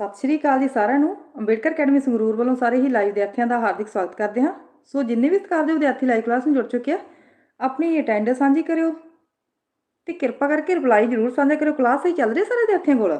ਸਤਿ ਸ਼੍ਰੀ ਅਕਾਲ ਜੀ ਸਾਰਿਆਂ ਨੂੰ। ਅੰਬੇਡਕਰ ਅਕੈਡਮੀ ਸੰਗਰੂਰ ਵੱਲੋਂ ਸਾਰੇ ਹੀ ਲਾਈਵ ਵਿਦਿਆਰਥੀਆਂ ਦਾ ਹਾਰਦਿਕ ਸਵਾਗਤ ਕਰਦੇ ਹਾਂ। ਸੋ ਜਿੰਨੇ ਵੀ ਸਤਿਕਾਰ ਦੇ ਵਿਦਿਆਰਥੀ ਲਾਈਵ ਕਲਾਸ ਨੂੰ ਜੁੜ ਚੁੱਕੇ ਆ, ਆਪਣੀ ਅਟੈਂਡੈਂਸ ਸਾਂਝੀ ਕਰਿਓ ਤੇ ਕਿਰਪਾ ਕਰਕੇ ਰਿਪਲਾਈ ਜ਼ਰੂਰ ਸਾਂਝਾ ਕਰਿਓ। ਕਲਾਸ ਹੀ ਚੱਲ ਰਹੀ ਸਾਰੇ ਵਿਦਿਆਰਥੀਆਂ ਕੋਲ?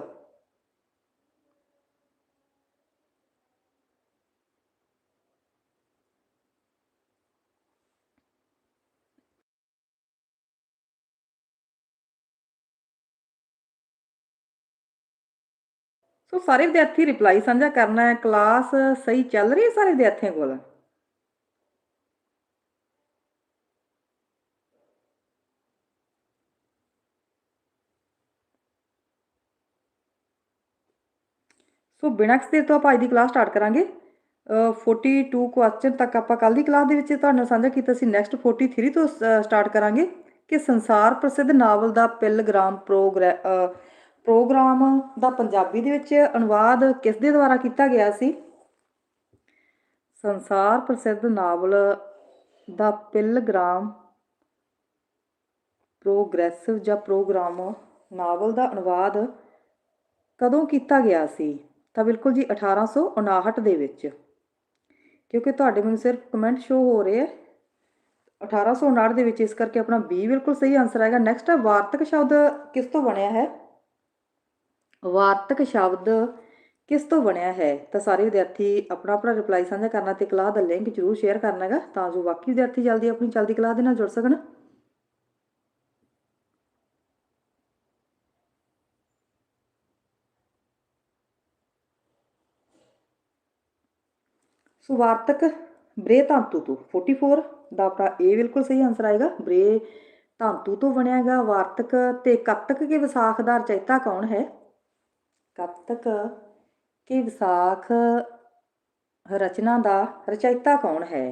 ਸੋ ਸਾਰੇ ਵਿਦਿਆਰਥੀ ਰਿਪਲਾਈ ਸਾਂਝਾ ਕਰਨਾ ਹੈ ਕਲਾਸ ਸਹੀ ਚੱਲ ਰਹੀ ਹੈ ਸਾਰੇ ਵਿਦਿਆਰਥੀਆਂ ਕੋਲ? ਸੋ ਬਿਨਾਂ ਕਿਸੇ ਦੇਰ ਤੋਂ ਆਪਾਂ ਅੱਜ ਦੀ ਕਲਾਸ ਸਟਾਰਟ ਕਰਾਂਗੇ। ਅ, 42 ਕੁਐਸਚਨ ਤੱਕ ਆਪਾਂ ਕੱਲ ਦੀ ਕਲਾਸ ਦੇ ਵਿੱਚ ਤੁਹਾਡੇ ਨਾਲ ਸਾਂਝਾ ਕੀਤਾ ਸੀ। ਨੈਕਸਟ 43 ਤੋਂ ਸਟਾਰਟ ਕਰਾਂਗੇ ਕਿ ਸੰਸਾਰ ਪ੍ਰਸਿੱਧ ਨਾਵਲ ਦਾ ਪਿਲਗ੍ਰਾਮ ਪ੍ਰੋਗਰਾ- ਪ੍ਰੋਗਰਾਮ ਦਾ ਪੰਜਾਬੀ ਦੇ ਵਿੱਚ ਅਨੁਵਾਦ ਕਿਸ ਦੇ ਦੁਆਰਾ ਕੀਤਾ ਗਿਆ ਸੀ? ਸੰਸਾਰ ਪ੍ਰਸਿੱਧ ਨਾਵਲ ਦਾ ਪਿਲਗ੍ਰਾਮ ਪ੍ਰੋਗਰੈਸਿਵ ਜਾਂ ਪ੍ਰੋਗਰਾਮ ਨਾਵਲ ਦਾ ਅਨੁਵਾਦ ਕਦੋਂ ਕੀਤਾ ਗਿਆ ਸੀ? ਤਾਂ ਬਿਲਕੁਲ ਜੀ 1859 ਦੇ ਵਿੱਚ। ਕਿਉਂਕਿ ਤੁਹਾਡੇ ਮੈਨੂੰ ਸਿਰਫ ਕਮੈਂਟ ਸ਼ੋ ਹੋ ਰਹੇ ਆ। 1859 ਦੇ ਵਿੱਚ ਇਸ ਕਰਕੇ ਆਪਣਾ B ਬਿਲਕੁਲ ਸਹੀ ਆਨਸਰ ਆਏਗਾ। ਨੈਕਸਟ ਹੈ ਵਾਰਤਕ ਸ਼ਬਦ ਕਿਸ ਤੋਂ ਬਣਿਆ ਹੈ? ਵਾਰਤਕ ਸ਼ਬਦ ਕਿਸ ਤੋਂ ਬਣਿਆ ਹੈ? ਤਾਂ ਸਾਰੇ ਵਿਦਿਆਰਥੀ ਆਪਣਾ ਆਪਣਾ ਰਿਪਲਾਈ ਸਾਂਝਾ ਕਰਨਾ ਤੇ ਕਲਾਸ ਦਾ ਲਿੰਕ ਜਰੂਰ ਸ਼ੇਅਰ ਕਰਨਾ ਹੈਗਾ, ਤਾਂ ਜੋ ਬਾਕੀ ਵਿਦਿਆਰਥੀ ਜਲਦੀ ਆਪਣੀ ਚਲਦੀ ਕਲਾਸ ਦੇ ਨਾਲ ਜੁੜ ਸਕਣ। ਸੋ ਵਾਰਤਕ ਬ੍ਰੇ ਧਾਤੂ ਤੋਂ 44 ਦਾ ਆਪਣਾ ਇਹ ਬਿਲਕੁਲ ਸਹੀ ਆਨਸਰ ਆਏਗਾ। ਬ੍ਰੇ ਧਾਤੂ ਤੋਂ ਬਣਿਆ ਹੈਗਾ ਵਾਰਤਕ ਤੇ ਕੱਤਕ ਕੇ ਵਿਸਾਖਦਾਰ ਦਾ ਕੌਣ ਹੈ? ਕੱਤਕ ਕਿ ਵਿਸਾਖ ਰਚਨਾ ਦਾ ਰਚయిਤਾ ਕੌਣ ਹੈ?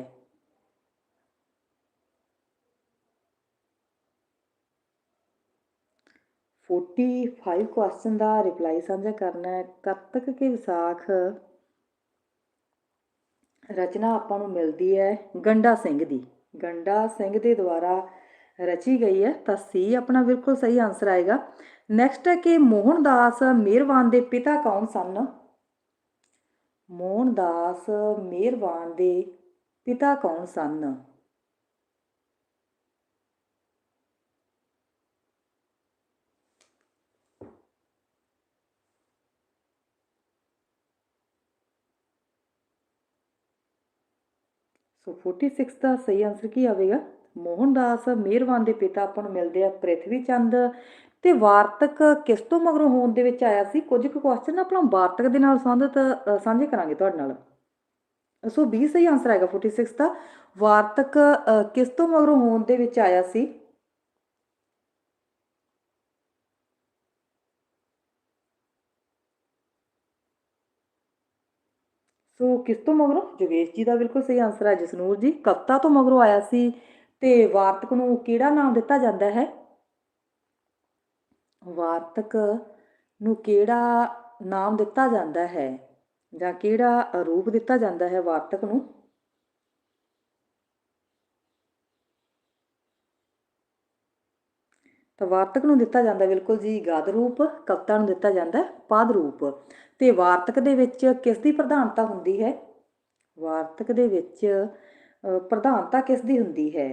ਫੋਰਟੀ ਫਾਈਵ ਕੁਐਸਚਨ ਦਾ ਰਿਪਲਾਈ ਸਾਂਝਾ ਕਰਨਾ ਹੈ। ਕੱਤਕ ਕਿ ਵਿਸਾਖ ਰਚਨਾ ਆਪਾਂ ਨੂੰ ਮਿਲਦੀ ਹੈ ਗੰਡਾ ਸਿੰਘ ਦੀ। ਗੰਡਾ ਸਿੰਘ ਦੇ ਦੁਆਰਾ ਰਚੀ ਗਈ ਹੈ ਤਾਂ ਸੀ ਆਪਣਾ ਬਿਲਕੁਲ ਸਹੀ ਆਨਸਰ ਆਏਗਾ। ਨੈਕਸਟ ਹੈ ਕਿ ਮੋਹਨਦਾਸ ਮਿਹਰਬਾਨ ਦੇ ਪਿਤਾ ਕੌਣ ਸਨ? ਮੋਹਨਦਾਸ ਮਿਹਰਬਾਨ ਦੇ ਪਿਤਾ ਕੌਣ ਸਨ? ਸੋ 46 ਦਾ ਸਹੀ ਆਨਸਰ ਕੀ ਆਵੇਗਾ? ਮੋਹਨਦਾਸ ਮਿਹਰਬਾਨ ਦੇ ਪਿਤਾ ਆਪਾਂ ਨੂੰ ਮਿਲਦੇ ਆ ਪ੍ਰਿਥਵੀ ਚੰਦ ਤੇ ਵਾਰਤਕ ਕਿਸ ਤੋਂ ਮਗਰੋਂ ਹੋਣ ਦੇ ਵਿੱਚ ਆਇਆ ਸੀ? ਕੁਝ ਕੁ ਕੁਐਸਚਨ ਆਪਣਾ ਵਾਰਤਕ ਦੇ ਨਾਲ ਸੰਬੰਧਿਤ ਸਾਂਝੇ ਕਰਾਂਗੇ ਤੁਹਾਡੇ ਨਾਲ। ਸੋ 20 ਸਹੀ ਆਨਸਰ ਆਏਗਾ 46 ਦਾ। ਵਾਰਤਕ ਕਿਸ ਤੋਂ ਮਗਰੋਂ ਹੋਂਦ ਦੇ ਵਿੱਚ ਆਇਆ ਸੀ? ਸੋ ਕਿਸ ਤੋਂ ਮਗਰੋਂ? ਜੋਗੇਸ਼ ਜੀ ਦਾ ਬਿਲਕੁਲ ਸਹੀ ਆਨਸਰ ਹੈ ਜਸਨੂਰ ਜੀ। ਕਵਿਤਾ ਤੋਂ ਮਗਰੋਂ ਆਇਆ ਸੀ ਤੇ ਵਾਰਤਕ ਨੂੰ ਕਿਹੜਾ ਨਾਮ ਦਿੱਤਾ ਜਾਂਦਾ ਹੈ? ਵਾਰਤਕ ਨੂੰ ਕਿਹੜਾ ਨਾਮ ਦਿੱਤਾ ਜਾਂਦਾ ਹੈ ਜਾਂ ਕਿਹੜਾ ਰੂਪ ਦਿੱਤਾ ਜਾਂਦਾ ਹੈ ਵਾਰਤਕ ਨੂੰ? ਤਾਂ ਵਾਰਤਕ ਨੂੰ ਦਿੱਤਾ ਜਾਂਦਾ ਬਿਲਕੁਲ ਜੀ ਗਦ ਰੂਪ, ਕਵਿਤਾ ਨੂੰ ਦਿੱਤਾ ਜਾਂਦਾ ਪਦ ਰੂਪ। ਤੇ ਵਾਰਤਕ ਦੇ ਵਿੱਚ ਕਿਸ ਦੀ ਪ੍ਰਧਾਨਤਾ ਹੁੰਦੀ ਹੈ? ਵਾਰਤਕ ਦੇ ਵਿੱਚ ਪ੍ਰਧਾਨਤਾ ਕਿਸ ਦੀ ਹੁੰਦੀ ਹੈ?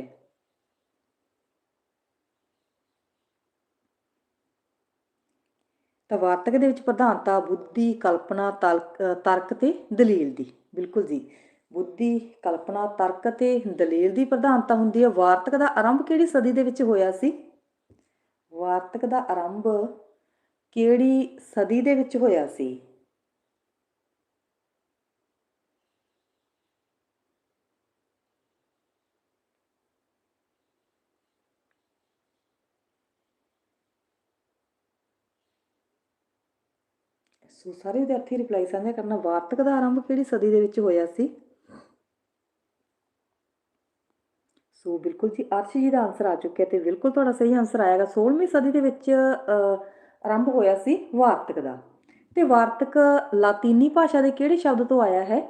ਵਾਰਤਕ ਦੇ ਵਿੱਚ ਪ੍ਰਧਾਨਤਾ ਬੁੱਧੀ, ਕਲਪਨਾ, ਤਲਕ ਤਰਕ ਤੇ ਦਲੀਲ ਦੀ। ਬਿਲਕੁਲ ਜੀ। ਬੁੱਧੀ, ਕਲਪਨਾ, ਤਰਕ ਤੇ ਦਲੀਲ ਦੀ ਪ੍ਰਧਾਨਤਾ ਹੁੰਦੀ ਹੈ। ਵਾਰਤਕ ਦਾ ਆਰੰਭ ਕਿਹੜੀ ਸਦੀ ਦੇ ਵਿੱਚ ਹੋਇਆ ਸੀ? ਵਾਰਤਕ ਦਾ ਆਰੰਭ ਕਿਹੜੀ ਸਦੀ ਦੇ ਵਿੱਚ ਹੋਇਆ ਸੀ? ਸੋ ਸਾਰੇ ਵਿਦਿਆਰਥੀ ਰਿਪਲਾਈ ਸਾਂਝਾ ਕਰਨਾ ਵਾਰਤਕ ਦਾ ਆਰੰਭ ਕਿਹੜੀ ਸਦੀ ਦੇ ਵਿੱਚ ਹੋਇਆ ਸੀ? ਸੋ ਬਿਲਕੁਲ ਜੀ ਅਰਸ਼ ਜੀ ਦਾ ਆਨਸਰ ਆ ਚੁੱਕਿਆ ਤੇ ਬਿਲਕੁਲ ਤੁਹਾਡਾ ਸਹੀ ਆਨਸਰ ਆਏਗਾ। 16ਵੀਂ ਸਦੀ ਦੇ ਵਿੱਚ ਆਰੰਭ ਹੋਇਆ ਸੀ ਵਾਰਤਕ ਦਾ। ਤੇ ਵਾਰਤਕ ਲਾਤੀਨੀ ਭਾਸ਼ਾ ਦੇ ਕਿਹੜੇ ਸ਼ਬਦ ਤੋਂ ਆਇਆ ਹੈ?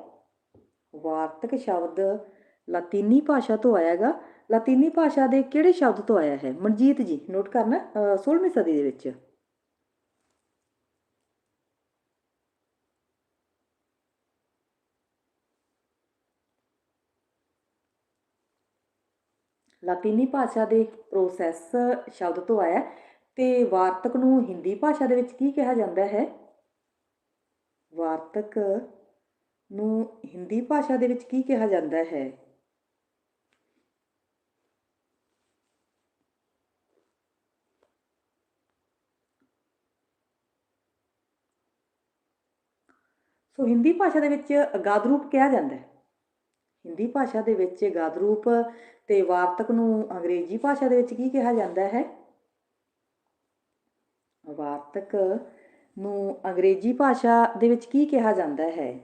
ਵਾਰਤਕ ਸ਼ਬਦ ਲਾਤੀਨੀ ਭਾਸ਼ਾ ਤੋਂ ਆਇਆਗਾ ਲਾਤੀਨੀ ਭਾਸ਼ਾ ਦੇ ਕਿਹੜੇ ਸ਼ਬਦ ਤੋਂ ਆਇਆ ਹੈ? ਮਨਜੀਤ ਜੀ ਨੋਟ ਕਰਨਾ ਅ, 16ਵੀਂ ਸਦੀ ਦੇ ਵਿੱਚ। ਲਾਤੀਨੀ ਭਾਸ਼ਾ ਦੇ ਪ੍ਰੋਸੈਸ ਸ਼ਬਦ ਤੋਂ ਆਇਆ ਹੈ। ਤੇ ਵਾਰਤਕ ਨੂੰ ਹਿੰਦੀ ਭਾਸ਼ਾ ਦੇ ਵਿੱਚ ਕੀ ਕਿਹਾ ਜਾਂਦਾ ਹੈ? ਵਾਰਤਕ ਨੂੰ ਹਿੰਦੀ ਭਾਸ਼ਾ ਦੇ ਵਿੱਚ ਕੀ ਕਿਹਾ ਜਾਂਦਾ ਹੈ? ਸੋ ਹਿੰਦੀ ਭਾਸ਼ਾ ਦੇ ਵਿੱਚ ਅਗਾਧ ਰੂਪ ਕਿਹਾ ਜਾਂਦਾ ਹੈ। ਹਿੰਦੀ ਭਾਸ਼ਾ ਦੇ ਵਿੱਚ ਗਦ ਰੂਪ ਤੇ ਵਾਰਤਕ ਨੂੰ ਅੰਗਰੇਜ਼ੀ ਭਾਸ਼ਾ ਦੇ ਵਿੱਚ ਕੀ ਕਿਹਾ ਜਾਂਦਾ ਹੈ? ਵਾਰਤਕ ਨੂੰ ਅੰਗਰੇਜ਼ੀ ਭਾਸ਼ਾ ਦੇ ਵਿੱਚ ਕੀ ਕਿਹਾ ਜਾਂਦਾ ਹੈ?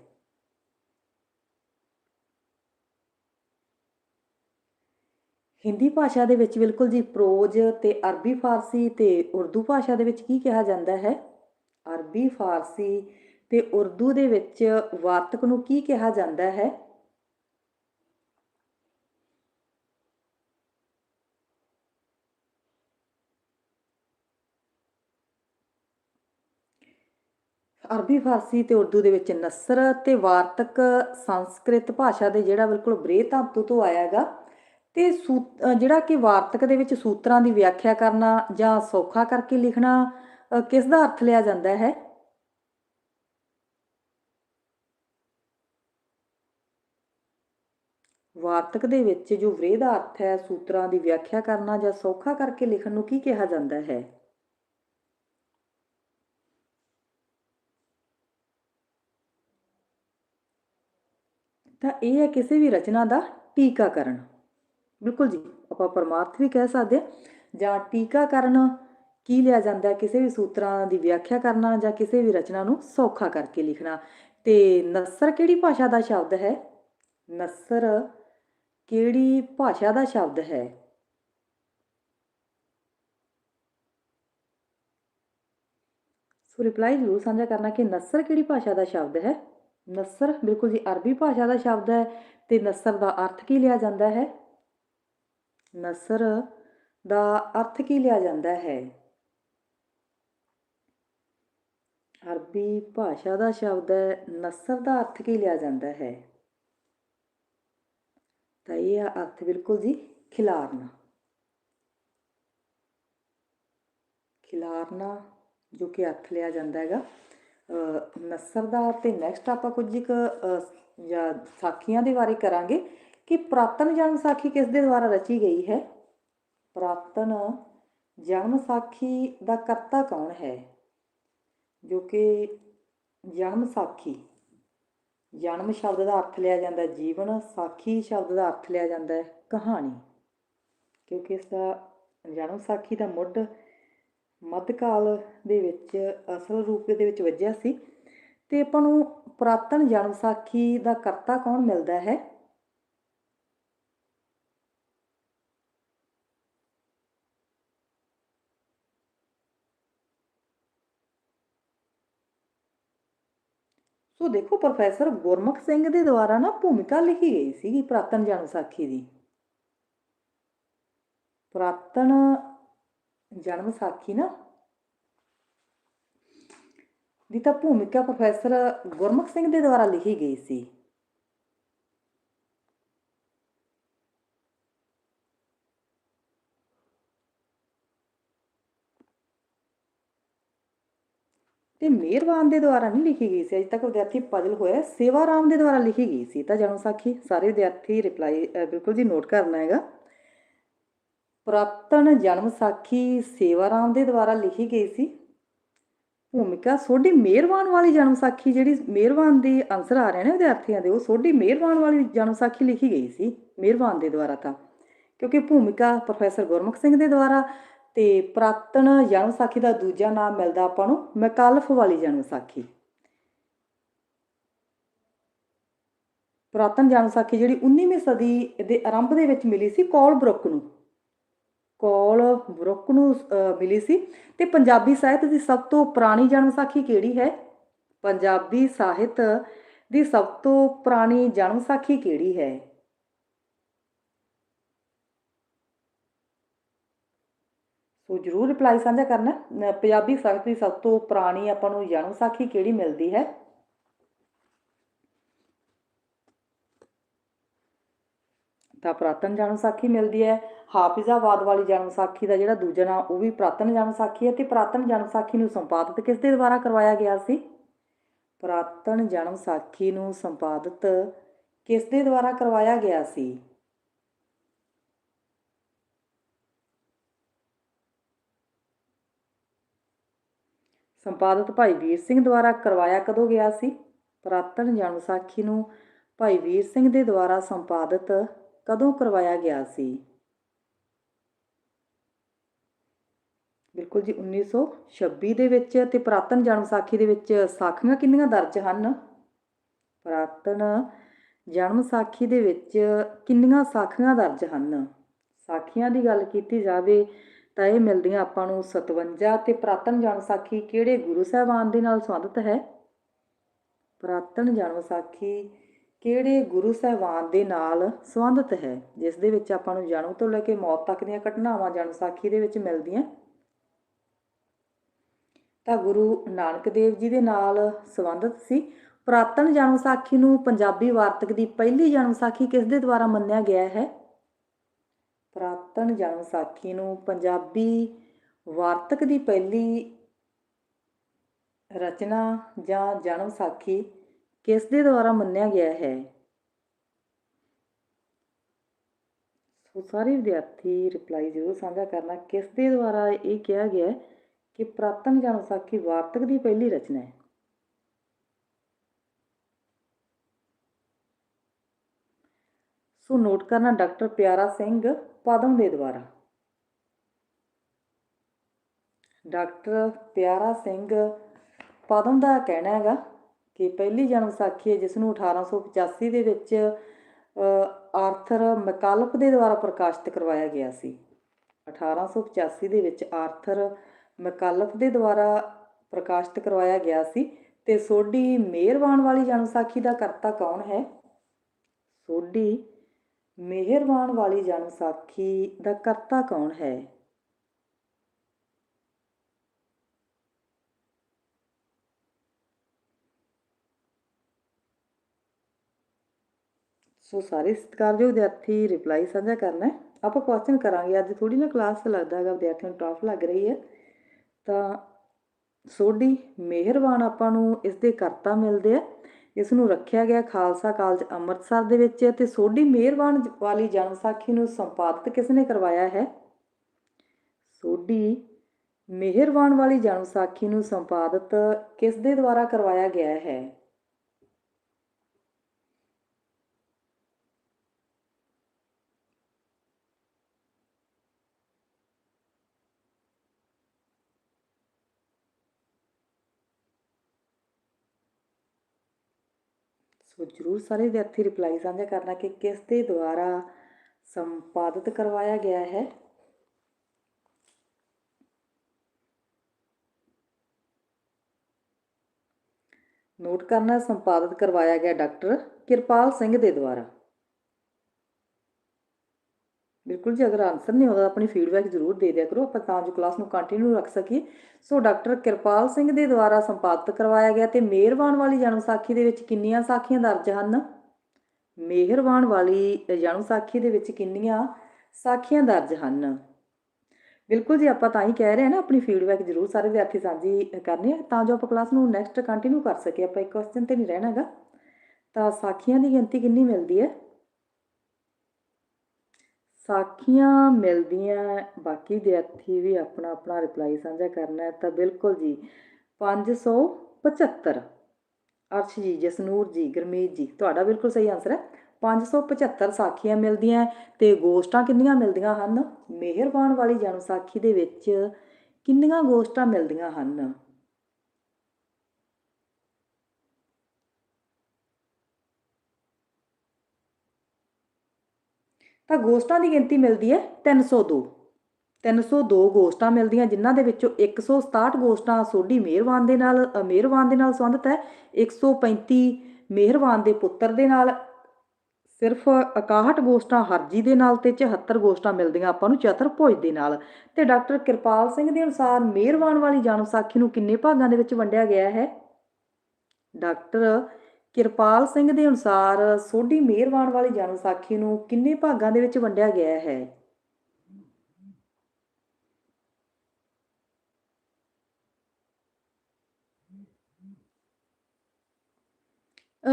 ਹਿੰਦੀ ਭਾਸ਼ਾ ਦੇ ਵਿੱਚ ਬਿਲਕੁਲ ਜੀ ਪ੍ਰੋਜ ਤੇ ਅਰਬੀ ਫਾਰਸੀ ਤੇ ਉਰਦੂ ਭਾਸ਼ਾ ਦੇ ਵਿੱਚ ਕੀ ਕਿਹਾ ਜਾਂਦਾ ਹੈ? ਅਰਬੀ, ਫਾਰਸੀ ਤੇ ਉਰਦੂ ਦੇ ਵਿੱਚ ਵਾਰਤਕ ਨੂੰ ਕੀ ਕਿਹਾ ਜਾਂਦਾ ਹੈ? ਅਰਬੀ ਫਾਰਸੀ ਤੇ ਉਰਦੂ ਦੇ ਵਿੱਚ ਨਸਰ ਤੇ ਵਾਰਤਕ ਸੰਸਕ੍ਰਿਤ ਭਾਸ਼ਾ ਦੇ ਜਿਹੜਾ ਬਿਲਕੁਲ ਬ੍ਰੇ ਧਾਤੂ ਤੋਂ ਆਇਆ ਹੈਗਾ। ਤੇ ਸੂ ਜਿਹੜਾ ਕਿ ਵਾਰਤਕ ਦੇ ਵਿੱਚ ਸੂਤਰਾਂ ਦੀ ਵਿਆਖਿਆ ਕਰਨਾ ਜਾਂ ਸੌਖਾ ਕਰਕੇ ਲਿਖਣਾ ਕਿਸ ਦਾ ਅਰਥ ਲਿਆ ਜਾਂਦਾ ਹੈ? ਵਾਰਤਕ ਦੇ ਵਿੱਚ ਜੋ ਵ੍ਰੇ ਦਾ ਅਰਥ ਹੈ, ਸੂਤਰਾਂ ਦੀ ਵਿਆਖਿਆ ਕਰਨਾ ਜਾਂ ਸੌਖਾ ਕਰਕੇ ਲਿਖਣ ਨੂੰ ਕੀ ਕਿਹਾ ਜਾਂਦਾ ਹੈ? ਤਾਂ ਇਹ ਹੈ ਕਿਸੇ ਵੀ ਰਚਨਾ ਦਾ ਟੀਕਾਕਰਨ। ਬਿਲਕੁਲ ਜੀ, ਆਪਾਂ ਪਰਮਾਰਥ ਵੀ ਕਹਿ ਸਕਦੇ ਹਾਂ, ਜਾਂ ਟੀਕਾਕਰਨ ਕੀ ਲਿਆ ਜਾਂਦਾ ਕਿਸੇ ਵੀ ਸੂਤਰਾਂ ਦੀ ਵਿਆਖਿਆ ਕਰਨਾ ਜਾਂ ਕਿਸੇ ਵੀ ਰਚਨਾ ਨੂੰ ਸੌਖਾ ਕਰਕੇ ਲਿਖਣਾ। ਤੇ ਨਸਰ ਕਿਹੜੀ ਭਾਸ਼ਾ ਦਾ ਸ਼ਬਦ ਹੈ? ਨਸਰ ਕਿਹੜੀ ਭਾਸ਼ਾ ਦਾ ਸ਼ਬਦ ਹੈ? ਸੋ ਰਿਪਲਾਈ ਜ਼ਰੂਰ ਸਾਂਝਾ ਕਰਨਾ ਕਿ ਨਸਰ ਕਿਹੜੀ ਭਾਸ਼ਾ ਦਾ ਸ਼ਬਦ ਹੈ? ਨਸਰ, ਬਿਲਕੁਲ ਜੀ, ਅਰਬੀ ਭਾਸ਼ਾ ਦਾ ਸ਼ਬਦ ਹੈ ਤੇ ਨਸਰ ਦਾ ਅਰਥ ਕੀ ਲਿਆ ਜਾਂਦਾ ਹੈ? ਨਸਰ ਦਾ ਅਰਥ ਕੀ ਲਿਆ ਜਾਂਦਾ ਹੈ? ਅਰਬੀ ਭਾਸ਼ਾ ਦਾ ਸ਼ਬਦ ਹੈ, ਨਸਰ ਦਾ ਅਰਥ ਕੀ ਲਿਆ ਜਾਂਦਾ ਹੈ? ਤਾਂ ਇਹ ਆ ਅਰਥ ਬਿਲਕੁਲ ਜੀ, ਖਿਲਾਰਨਾ। ਖਿਲਾਰਨਾ ਜੋ ਕਿ ਅਰਥ ਲਿਆ ਜਾਂਦਾ ਹੈਗਾ। ਨਸਰ ਦਾ ਤੇ ਨੈਕਸਟ ਆਪਾਂ ਕੁਝ ਇੱਕ ਅ, ਜਾਂ ਸਾਖੀਆਂ ਦੇ ਬਾਰੇ ਕਰਾਂਗੇ ਕਿ ਪ੍ਰਾਤਨ ਜਨਮ ਸਾਖੀ ਕਿਸ ਦੇ ਦੁਆਰਾ ਰਚੀ ਗਈ ਹੈ? ਪ੍ਰਾਤਨ ਜਨਮ ਸਾਖੀ ਦਾ ਕਰਤਾ ਕੌਣ ਹੈ? ਜੋ ਕਿ ਜਨਮ ਸਾਖੀ ਜਨਮ ਸ਼ਬਦ ਦਾ ਅਰਥ ਲਿਆ ਜਾਂਦਾ ਜੀਵਨ ਸਾਖੀ ਸ਼ਬਦ ਦਾ ਅਰਥ ਲਿਆ ਜਾਂਦਾ ਹੈ ਕਹਾਣੀ ਕਿਉਂਕਿ ਇਸ ਦਾ ਜਨਮ ਸਾਖੀ ਦਾ ਮੁੱਢ ਮੱਧਕਾਲ ਦੇ ਵਿੱਚ, ਅਸਲ ਰੂਪ ਦੇ ਵਿੱਚ ਵੱਜਿਆ ਸੀ। ਤੇ ਆਪਾਂ ਨੂੰ ਪੁਰਾਤਨ ਜਨਮ ਸਾਖੀ ਦਾ ਕਰਤਾ ਕੌਣ ਮਿਲਦਾ ਹੈ? ਸੋ ਦੇਖੋ, ਪ੍ਰੋਫੈਸਰ ਗੁਰਮੁਖ ਸਿੰਘ ਦੇ ਦੁਆਰਾ ਨਾ ਭੂਮਿਕਾ ਲਿਖੀ ਗਈ ਸੀਗੀ ਪੁਰਾਤਨ ਜਨਮ ਸਾਖੀ ਦੀ। ਪੁਰਾਤਨ ਜਨਮ ਸਾਖੀ ਨਾ। ਦੀ ਤਾਂ ਭੂਮਿਕਾ ਪ੍ਰੋਫੈਸਰ ਗੁਰਮੁਖ ਸਿੰਘ ਦੇ ਦੁਆਰਾ ਲਿਖੀ ਗਈ ਸੀ। ਤੇ ਮਿਹਰਬਾਨ ਦੇ ਦੁਆਰਾ ਨਹੀਂ ਲਿਖੀ ਗਈ ਸੀ। ਅਜੇ ਤੱਕ ਵਿਦਿਆਰਥੀ ਪਜ਼ਲ ਹੋਇਆ ਸੇਵਾ ਰਾਮ ਦੇ ਦੁਆਰਾ ਲਿਖੀ ਗਈ ਸੀ ਤਾਂ ਜਨਮ ਸਾਖੀ। ਸਾਰੇ ਵਿਦਿਆਰਥੀ ਰਿਪਲਾਈ ਬਿਲਕੁਲ ਜੀ ਨੋਟ ਕਰਨਾ ਹੈਗਾ। ਪੁਰਾਤਨ ਜਨਮ ਸਾਖੀ ਸੇਵਾ ਰਾਮ ਦੇ ਦੁਆਰਾ ਲਿਖੀ ਗਈ ਸੀ। ਭੂਮਿਕਾ ਸੋਢੀ ਮਿਹਰਬਾਨ ਵਾਲੀ ਜਨਮ ਸਾਖੀ ਜਿਹੜੀ ਮਿਹਰਬਾਨ ਦੇ ਆਨਸਰ ਆ ਰਹੇ ਨੇ ਵਿਦਿਆਰਥੀਆਂ ਦੇ, ਉਹ ਸੋਢੀ ਮਿਹਰਬਾਨ ਵਾਲੀ ਜਨਮ ਸਾਖੀ ਲਿਖੀ ਗਈ ਸੀ, ਮਿਹਰਬਾਨ ਦੇ ਦੁਆਰਾ ਤਾਂ। ਕਿਉਂਕਿ ਭੂਮਿਕਾ ਪ੍ਰੋਫੈਸਰ ਗੁਰਮੁਖ ਸਿੰਘ ਦੇ ਦੁਆਰਾ ਤੇ ਪ੍ਰਾਤਨ ਜਨਮ ਸਾਖੀ ਦਾ ਦੂਜਾ ਨਾਮ ਮਿਲਦਾ ਆਪਾਂ ਨੂੰ ਮਕਾਲਫ ਵਾਲੀ ਜਨਮ ਸਾਖੀ। ਪ੍ਰਾਤਨ ਜਨਮ ਸਾਖੀ ਜਿਹੜੀ 19ਵੀਂ ਸਦੀ ਦੇ ਆਰੰਭ ਦੇ ਵਿੱਚ ਮਿਲੀ ਸੀ ਕੌਲ ਬਰੁੱਕ ਨੂੰ। ਕੌਲ ਬਰੁੱਕ ਨੂੰ ਮਿਲੀ ਸੀ। ਤੇ ਪੰਜਾਬੀ ਸਾਹਿਤ ਦੀ ਸਭ ਤੋਂ ਪੁਰਾਣੀ ਜਨਮ ਸਾਖੀ ਕਿਹੜੀ ਹੈ? ਪੰਜਾਬੀ ਸਾਹਿਤ ਦੀ ਸਭ ਤੋਂ ਪੁਰਾਣੀ ਜਨਮ ਸਾਖੀ ਕਿਹੜੀ ਹੈ? ਸੋ ਜਰੂਰ ਰਿਪਲਾਈ ਸਾਂਝਾ ਕਰਨਾ। ਪੰਜਾਬੀ ਸਾਹਿਤ ਦੀ ਸਭ ਤੋਂ ਪੁਰਾਣੀ ਆਪਾਂ ਨੂੰ ਜਨਮ ਸਾਖੀ ਕਿਹੜੀ ਮਿਲਦੀ ਹੈ? ਤਾਂ ਪ੍ਰਾਤਨ ਜਨਮ ਸਾਖੀ ਮਿਲਦੀ ਹੈ। ਹਾਫਿਜ਼ਾਬਾਦ ਵਾਲੀ ਜਨਮ ਸਾਖੀ ਦਾ ਜਿਹੜਾ ਦੂਜਾ ਨਾਮ, ਉਹ ਵੀ ਪ੍ਰਾਤਨ ਜਨਮ ਸਾਖੀ ਹੈ ਤੇ ਪ੍ਰਾਤਨ ਜਨਮ ਸਾਖੀ ਨੂੰ ਸੰਪਾਦਿਤ ਕਿਸ ਦੇ ਦੁਆਰਾ ਕਰਵਾਇਆ ਗਿਆ ਸੀ? ਪ੍ਰਾਤਨ ਜਨਮ ਸਾਖੀ ਨੂੰ ਸੰਪਾਦਿਤ ਕਿਸ ਦੇ ਦੁਆਰਾ ਕਰਵਾਇਆ ਗਿਆ ਸੀ? ਸੰਪਾਦਿਤ ਭਾਈ ਵੀਰ ਸਿੰਘ ਦੁਆਰਾ ਕਰਵਾਇਆ ਕਦੋਂ ਗਿਆ ਸੀ? ਪ੍ਰਾਤਨ ਜਨਮ ਸਾਖੀ ਨੂੰ ਭਾਈ ਵੀਰ ਸਿੰਘ ਦੇ ਦੁਆਰਾ ਸੰਪਾਦਿਤ ਕਦੋਂ ਕਰਵਾਇਆ ਗਿਆ ਸੀ? ਬਿਲਕੁਲ ਜੀ 1926 ਦੇ ਵਿੱਚ ਤੇ ਪ੍ਰਾਤਨ ਜਨਮ ਸਾਖੀ ਦੇ ਵਿੱਚ ਸਾਖੀਆਂ ਕਿੰਨੀਆਂ ਦਰਜ ਹਨ? ਪ੍ਰਾਤਨ ਜਨਮ ਸਾਖੀ ਦੇ ਵਿੱਚ ਕਿੰਨੀਆਂ ਸਾਖੀਆਂ ਦਰਜ ਹਨ? ਸਾਖੀਆਂ ਦੀ ਗੱਲ ਕੀਤੀ ਜਾਵੇ ਤਾਂ ਇਹ ਮਿਲਦੀਆਂ ਆਪਾਂ ਨੂੰ 57 ਤੇ ਪ੍ਰਾਤਨ ਜਨਮ ਸਾਖੀ ਕਿਹੜੇ ਗੁਰੂ ਸਾਹਿਬਾਨ ਦੇ ਨਾਲ ਸੰਬੰਧਿਤ ਹੈ? ਪ੍ਰਾਤਨ ਜਨਮ ਸਾਖੀ ਕਿਹੜੇ ਗੁਰੂ ਸਾਹਿਬਾਨ ਦੇ ਨਾਲ ਸੰਬੰਧਿਤ ਹੈ, ਜਿਸ ਦੇ ਵਿੱਚ ਆਪਾਂ ਨੂੰ ਜਨਮ ਤੋਂ ਲੈ ਕੇ ਮੌਤ ਤੱਕ ਦੀਆਂ ਘਟਨਾਵਾਂ ਜਨਮ ਸਾਖੀ ਦੇ ਵਿੱਚ ਮਿਲਦੀਆਂ? ਤਾਂ ਗੁਰੂ ਨਾਨਕ ਦੇਵ ਜੀ ਦੇ ਨਾਲ ਸੰਬੰਧਿਤ ਸੀ। ਪ੍ਰਾਤਨ ਜਨਮ ਸਾਖੀ ਨੂੰ ਪੰਜਾਬੀ ਵਾਰਤਕ ਦੀ ਪਹਿਲੀ ਜਨਮ ਸਾਖੀ ਕਿਸ ਦੇ ਦੁਆਰਾ ਮੰਨਿਆ ਗਿਆ ਹੈ? ਪ੍ਰਾਤਨ ਜਨਮ ਸਾਖੀ ਨੂੰ ਪੰਜਾਬੀ ਵਾਰਤਕ ਦੀ ਪਹਿਲੀ ਰਚਨਾ ਜਾਂ ਜਨਮ ਸਾਖੀ ਕਿਸ ਦੇ ਦੁਆਰਾ ਮੰਨਿਆ ਗਿਆ ਹੈ? ਸੋ ਸਾਰੇ ਵਿਦਿਆਰਥੀ ਰਿਪਲਾਈ ਜ਼ਰੂਰ ਸਾਂਝਾ ਕਰਨਾ, ਕਿਸ ਦੇ ਦੁਆਰਾ ਇਹ ਕਿਹਾ ਗਿਆ ਕਿ ਪ੍ਰਾਤਨ ਜਨਮ ਸਾਖੀ ਵਾਰਤਕ ਦੀ ਪਹਿਲੀ ਰਚਨਾ ਹੈ? ਸੋ ਨੋਟ ਕਰਨਾ ਡਾਕਟਰ ਪਿਆਰਾ ਸਿੰਘ ਪਦਮ ਦੇ ਦੁਆਰਾ। ਡਾਕਟਰ ਪਿਆਰਾ ਸਿੰਘ ਪਦਮ ਦਾ ਕਹਿਣਾ ਹੈਗਾ ਕਿ ਪਹਿਲੀ ਜਨਮ ਸਾਖੀ ਹੈ, ਜਿਸ ਨੂੰ 1885 ਦੇ ਵਿੱਚ ਆਰਥਰ ਮਕਾਲਪ ਦੇ ਦੁਆਰਾ ਪ੍ਰਕਾਸ਼ਿਤ ਕਰਵਾਇਆ ਗਿਆ ਸੀ। 1885 ਦੇ ਵਿੱਚ ਆਰਥਰ ਮਕਾਲਪ ਦੇ ਦੁਆਰਾ ਪ੍ਰਕਾਸ਼ਿਤ ਕਰਵਾਇਆ ਗਿਆ ਸੀ। ਤੇ ਸੋਢੀ ਮਿਹਰਬਾਨ ਵਾਲੀ ਜਨਮ ਸਾਖੀ ਦਾ ਕਰਤਾ ਕੌਣ ਹੈ? ਸੋਢੀ ਮਿਹਰਬਾਨ ਵਾਲੀ ਜਨਮ ਸਾਖੀ ਦਾ ਕਰਤਾ ਕੌਣ ਹੈ? ਸੋ ਸਾਰੇ ਸਤਿਕਾਰਯੋਗ ਵਿਦਿਆਰਥੀ ਰਿਪਲਾਈ ਸਾਂਝਾ ਕਰਨਾ ਹੈ। ਆਪਾਂ ਕੁਐਸਚਨ ਕਰਾਂਗੇ। ਅੱਜ ਥੋੜੀ ਨਾ ਕਲਾਸ ਲੱਗਦਾ ਹੈਗਾ, ਵਿਦਿਆਰਥੀਆਂ ਨੂੰ ਟਫ ਲੱਗ ਰਹੀ ਹੈ। ਤਾਂ ਸੋਢੀ ਮਿਹਰਬਾਨ ਆਪਾਂ ਨੂੰ ਇਸ ਦੇ ਕਰਤਾ ਮਿਲਦੇ ਆ। ਇਸ ਨੂੰ ਰੱਖਿਆ ਗਿਆ ਖਾਲਸਾ ਕਾਲਜ ਅੰਮ੍ਰਿਤਸਰ ਦੇ ਵਿੱਚ ਤੇ ਸੋਢੀ ਮਿਹਰਬਾਨ ਵਾਲੀ ਜਨਮ ਸਾਖੀ ਨੂੰ ਸੰਪਾਦਿਤ ਕਿਸ ਨੇ ਕਰਵਾਇਆ ਹੈ? ਸੋਢੀ ਮਿਹਰਬਾਨ ਵਾਲੀ ਜਨਮ ਸਾਖੀ ਨੂੰ ਸੰਪਾਦਿਤ ਕਿਸ ਦੇ ਦੁਆਰਾ ਕਰਵਾਇਆ ਗਿਆ ਹੈ ਸੋ ਜਰੂਰ ਸਾਰੇ ਵਿਦਿਆਰਥੀ ਰਿਪਲਾਈ ਸਾਂਝਾ ਕਰਨਾ ਕਿ ਕਿਸ ਦੇ ਦੁਆਰਾ ਸੰਪਾਦਿਤ ਕਰਵਾਇਆ ਗਿਆ ਹੈ। ਨੋਟ ਕਰਨਾ, ਸੰਪਾਦਿਤ ਕਰਵਾਇਆ ਗਿਆ ਡਾਕਟਰ ਕਿਰਪਾਲ ਸਿੰਘ ਦੇ ਦੁਆਰਾ। ਬਿਲਕੁਲ ਜੀ, ਅਗਰ ਆਨਸਰ ਨਹੀਂ ਆਉਂਦਾ ਆਪਣੀ ਫੀਡਬੈਕ ਜ਼ਰੂਰ ਦੇ ਦਿਆ ਕਰੋ। ਆਪਾਂ ਤਾਂ ਜੋ ਕਲਾਸ ਨੂੰ ਕੰਟੀਨਿਊ ਰੱਖ ਸਕੀਏ। ਸੋ ਡਾਕਟਰ ਕਿਰਪਾਲ ਸਿੰਘ ਦੇ ਦੁਆਰਾ ਸੰਪਾਦਿਤ ਕਰਵਾਇਆ ਗਿਆ ਤੇ ਮਿਹਰਬਾਨ ਵਾਲੀ ਜਨਮ ਸਾਖੀ ਦੇ ਵਿੱਚ ਕਿੰਨੀਆਂ ਸਾਖੀਆਂ ਦਰਜ ਹਨ? ਮਿਹਰਬਾਨ ਵਾਲੀ ਜਨਮ ਸਾਖੀ ਦੇ ਵਿੱਚ ਕਿੰਨੀਆਂ ਸਾਖੀਆਂ ਦਰਜ ਹਨ? ਬਿਲਕੁਲ ਜੀ, ਆਪਾਂ ਤਾਂ ਹੀ ਕਹਿ ਰਹੇ ਹਾਂ ਨਾ, ਆਪਣੀ ਫੀਡਬੈਕ ਜ਼ਰੂਰ ਸਾਰੇ ਵਿਦਿਆਰਥੀ ਸਾਂਝੀ ਕਰਨੀ ਹੈ ਤਾਂ ਜੋ ਆਪਾਂ ਕਲਾਸ ਨੂੰ ਨੈਕਸਟ ਕੰਟੀਨਿਊ ਕਰ ਸਕੀਏ। ਆਪਾਂ ਇੱਕ ਕੁਐਸਚਨ ਤੇ ਨਹੀਂ ਰਹਿਣਾਗਾ ਤਾਂ ਸਾਖੀਆਂ ਦੀ ਗਿਣਤੀ ਕਿੰਨੀ ਮਿਲਦੀ ਹੈ? ਸਾਖੀਆਂ ਮਿਲਦੀਆਂ, ਬਾਕੀ ਵਿਦਿਆਰਥੀ ਵੀ ਆਪਣਾ ਆਪਣਾ ਰਿਪਲਾਈ ਸਾਂਝਾ ਕਰਨਾ ਹੈ, ਤਾਂ ਬਿਲਕੁਲ ਜੀ। 575 ਅਰਸ਼ ਜੀ, ਜਸਨੂਰ ਜੀ, ਗਰਮੀਤ ਜੀ, ਤੁਹਾਡਾ ਬਿਲਕੁਲ ਸਹੀ ਆਨਸਰ ਹੈ। 575 ਸਾਖੀਆਂ ਮਿਲਦੀਆਂ ਤੇ ਗੋਸ਼ਟਾਂ ਕਿੰਨੀਆਂ ਮਿਲਦੀਆਂ ਹਨ? ਮਿਹਰਬਾਨ ਵਾਲੀ ਜਨਮ ਸਾਖੀ ਦੇ ਵਿੱਚ ਕਿੰਨੀਆਂ ਗੋਸ਼ਟਾਂ ਮਿਲਦੀਆਂ ਹਨ? ਤਾਂ ਗੋਸ਼ਟਾਂ ਦੀ ਗਿਣਤੀ ਮਿਲਦੀ ਹੈ 302 302 ਗੋਸ਼ਟਾਂ ਮਿਲਦੀਆਂ ਜਿਨ੍ਹਾਂ ਦੇ ਵਿੱਚੋਂ 167 ਗੋਸ਼ਟਾਂ ਸੋਢੀ ਮਿਹਰਬਾਨ ਦੇ ਨਾਲ ਅ, ਦੇ ਨਾਲ ਸੰਬੰਧਿਤ ਹੈ। 135 ਮਿਹਰਬਾਨ ਦੇ ਪੁੱਤਰ ਦੇ ਨਾਲ ਸਿਰਫ 61 ਗੋਸ਼ਟਾਂ ਹਰਜੀ ਦੇ ਨਾਲ ਤੇ 74 ਗੋਸ਼ਟਾਂ ਮਿਲਦੀਆਂ ਆਪਾਂ ਨੂੰ ਚਤਰਭੁਜ ਦੇ ਨਾਲ। ਤੇ ਡਾਕਟਰ ਕਿਰਪਾਲ ਸਿੰਘ ਦੇ ਅਨੁਸਾਰ ਮਿਹਰਬਾਨ ਵਾਲੀ ਜਨਮ ਸਾਖੀ ਨੂੰ ਕਿੰਨੇ ਭਾਗਾਂ ਦੇ ਵਿੱਚ ਵੰਡਿਆ ਗਿਆ ਹੈ? ਡਾਕਟਰ ਕਿਰਪਾਲ ਸਿੰਘ ਦੇ ਅਨੁਸਾਰ ਸੋਢੀ ਮਿਹਰਬਾਨ ਵਾਲੀ ਜਨਮ ਸਾਖੀ ਨੂੰ ਕਿੰਨੇ ਭਾਗਾਂ ਦੇ ਵਿੱਚ ਵੰਡਿਆ ਗਿਆ ਹੈ?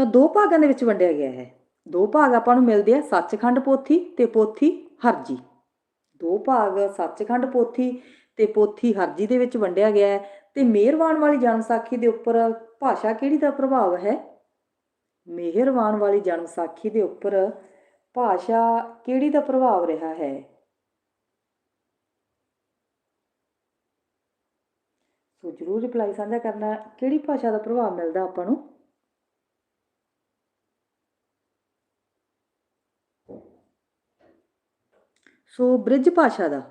ਦੋ ਭਾਗਾਂ ਦੇ ਵਿੱਚ ਵੰਡਿਆ ਗਿਆ ਹੈ। ਦੋ ਭਾਗ ਆਪਾਂ ਨੂੰ ਮਿਲਦੇ ਆ ਸੱਚਖੰਡ ਪੋਥੀ ਤੇ ਪੋਥੀ ਹਰਜੀ। ਦੋ ਭਾਗ ਸੱਚਖੰਡ ਪੋਥੀ ਤੇ ਪੋਥੀ ਹਰਜੀ ਦੇ ਵਿੱਚ ਵੰਡਿਆ ਗਿਆ ਹੈ ਤੇ ਮਿਹਰਬਾਨ ਵਾਲੀ ਜਨਮ ਸਾਖੀ ਦੇ ਉੱਪਰ ਭਾਸ਼ਾ ਕਿਹੜੀ ਦਾ ਪ੍ਰਭਾਵ ਹੈ? ਮਿਹਰਬਾਨ ਵਾਲੀ ਜਨਮ ਸਾਖੀ ਦੇ ਉੱਪਰ ਭਾਸ਼ਾ ਕਿਹੜੀ ਦਾ ਪ੍ਰਭਾਵ ਰਿਹਾ ਹੈ? ਸੋ ਜਰੂਰ ਰਿਪਲਾਈ ਸਾਂਝਾ ਕਰਨਾ, ਕਿਹੜੀ ਭਾਸ਼ਾ ਦਾ ਪ੍ਰਭਾਵ ਮਿਲਦਾ ਆਪਾਂ ਨੂੰ? ਸੋ ਬ੍ਰਿਜ ਭਾਸ਼ਾ ਦਾ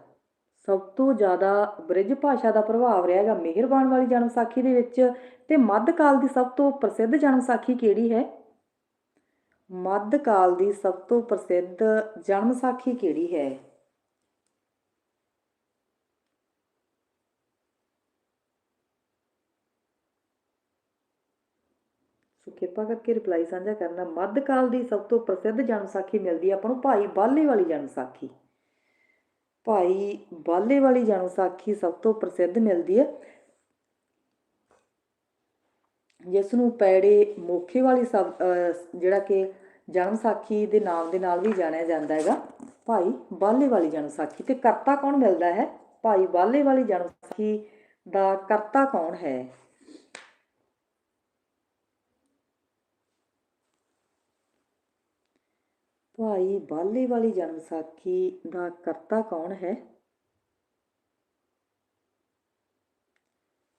ਸਭ ਤੋਂ ਜ਼ਿਆਦਾ ਬ੍ਰਿਜ ਭਾਸ਼ਾ ਦਾ ਪ੍ਰਭਾਵ ਰਿਹਾ ਹੈਗਾ ਮਿਹਰਬਾਨ ਵਾਲੀ ਜਨਮ ਸਾਖੀ ਦੇ ਵਿੱਚ ਤੇ ਮੱਧਕਾਲ ਦੀ ਸਭ ਤੋਂ ਪ੍ਰਸਿੱਧ ਜਨਮ ਸਾਖੀ ਕਿਹੜੀ ਹੈ? ਮੱਧਕਾਲ ਦੀ ਸਭ ਤੋਂ ਪ੍ਰਸਿੱਧ ਜਨਮ ਸਾਖੀ ਕਿਹੜੀ ਹੈ? ਸੋ ਕਿਰਪਾ ਕਰਕੇ ਰਿਪਲਾਈ ਸਾਂਝਾ ਕਰਨਾ। ਮੱਧਕਾਲ ਦੀ ਸਭ ਤੋਂ ਪ੍ਰਸਿੱਧ ਜਨਮ ਸਾਖੀ ਮਿਲਦੀ ਹੈ ਆਪਾਂ ਨੂੰ ਭਾਈ ਬਾਲੇ ਵਾਲੀ ਜਨਮ ਸਾਖੀ। ਭਾਈ ਬਾਲੇ ਵਾਲੀ ਜਨਮ ਸਾਖੀ ਸਭ ਤੋਂ ਪ੍ਰਸਿੱਧ ਮਿਲਦੀ ਹੈ ਜਿਸ ਨੂੰ ਪੈੜੇ ਮੋਖੇ ਵਾਲੀ ਸਭ ਅਹ, ਜਿਹੜਾ ਕਿ ਜਨਮ ਸਾਖੀ ਦੇ ਨਾਮ ਦੇ ਨਾਲ ਵੀ ਜਾਣਿਆ ਜਾਂਦਾ ਹੈਗਾ, ਭਾਈ ਬਾਲੇ ਵਾਲੀ ਜਨਮ ਸਾਖੀ ਤੇ ਕਰਤਾ ਕੌਣ ਮਿਲਦਾ ਹੈ? ਭਾਈ ਬਾਲੇ ਵਾਲੀ ਜਨਮ ਸਾਖੀ ਦਾ ਕਰਤਾ ਕੌਣ ਹੈ? ਭਾਈ ਬਾਲੇ ਵਾਲੀ ਜਨਮ ਸਾਖੀ ਦਾ ਕਰਤਾ ਕੌਣ ਹੈ?